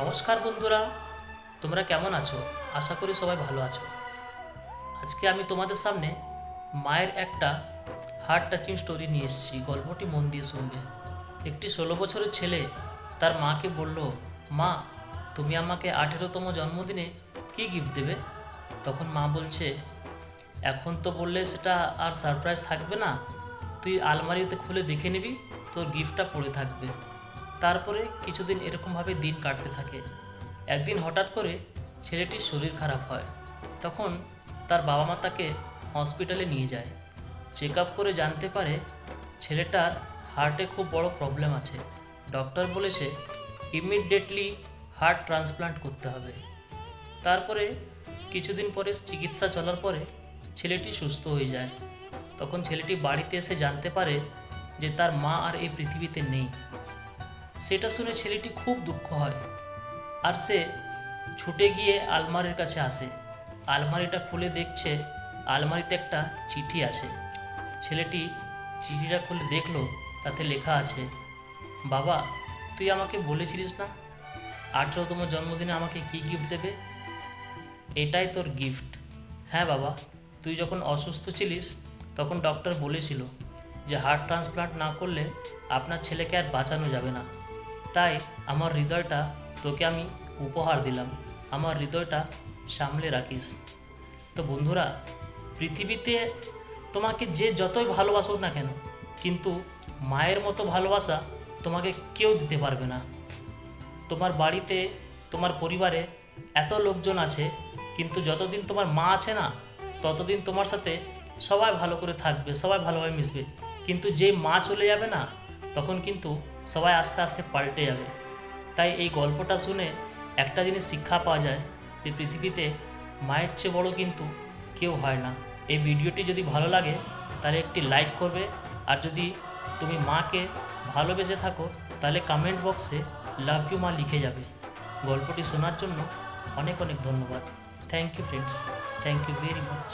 নমস্কার বন্ধুরা, তোমরা কেমন আছো? আশা করি সবাই ভালো আছো। আজকে আমি তোমাদের সামনে মায়ের একটা হার্ট টাচিং স্টোরি নিয়ে এসেছি। গল্পটি মন দিয়ে শুনবে। একটি ষোলো বছরের ছেলে তার মাকে বলল, মা, তুমি আমাকে আঠেরোতম জন্মদিনে কী গিফট দেবে? তখন মা বলছে, এখন তো বললে সেটা আর সারপ্রাইজ থাকবে না। তুই আলমারিতে খুলে দেখে নিবি, তোর গিফটটা পড়ে থাকবে। তারপরে কিছুদিন এরকমভাবে দিন কাটতে থাকে। একদিন হঠাৎ করে ছেলেটির শরীর খারাপ হয়। তখন তার বাবা মা তাকে হসপিটালে নিয়ে যায়। চেক আপ করে জানতে পারে ছেলেটার হার্টে খুব বড় প্রবলেম আছে। ডক্টর বলেছে ইমিডিয়েটলি হার্ট ট্রান্সপ্লান্ট করতে হবে। তারপরে কিছুদিন পরে চিকিৎসা চলার পরে ছেলেটি সুস্থ হয়ে যায়। তখন ছেলেটি বাড়িতে এসে জানতে পারে যে তার মা আর এই পৃথিবীতে নেই। সেটা শুনে ছেলেটি খুব দুঃখ হয়। আর সে ছুটে গিয়ে আলমারির কাছে আসে। আলমারিটা খুলে দেখছে, আলমারিতে একটা চিঠি আছে। ছেলেটি চিঠিটা খুলে দেখল, তাতে লেখা আছে, বাবা, তুই আমাকে বলেছিলিস না? আঠেরোতম জন্মদিনে আমাকে কী গিফট দেবে? এটাই তোর গিফট হ্যাঁ বাবা, তুই যখন অসুস্থ ছিলিস, তখন ডক্টর বলেছিল যে হার্ট ট্রান্সপ্লান্ট না করলে আপনার ছেলেকে আর বাঁচানো যাবে না। তাই আমার হৃদয়টা তোকে আমি উপহার দিলাম। আমার হৃদয়টা সামলে রাখিস। তো বন্ধুরা, পৃথিবীতে তোমাকে যে যতই ভালোবাসুক না কেন, কিন্তু মায়ের মতো ভালোবাসা তোমাকে কেউ দিতে পারবে না। তোমার বাড়িতে, তোমার পরিবারে এত লোকজন আছে, কিন্তু যতদিন তোমার মা আছে না, ততদিন তোমার সাথে সবাই ভালো করে থাকবে, সবাই ভালোভাবে মিশবে। কিন্তু যে মা চলে যাবে না, তখন কিন্তু সবাই আস্তে আস্তে পাল্টে যাবে। তাই এই গল্পটা শুনে একটা জিনিস শিক্ষা পাওয়া যায় যে পৃথিবীতে মায়ের চেয়ে বড় কিন্তু কেউ হয় না। এই ভিডিওটি যদি ভালো লাগে, তাহলে একটি লাইক করবে। আর যদি তুমি মাকে ভালোবেসে থাকো, তাহলে কমেন্ট বক্সে লাভ ইউ মা লিখে যাবে। গল্পটি শোনার জন্য অনেক অনেক ধন্যবাদ। Thank you friends thank you very much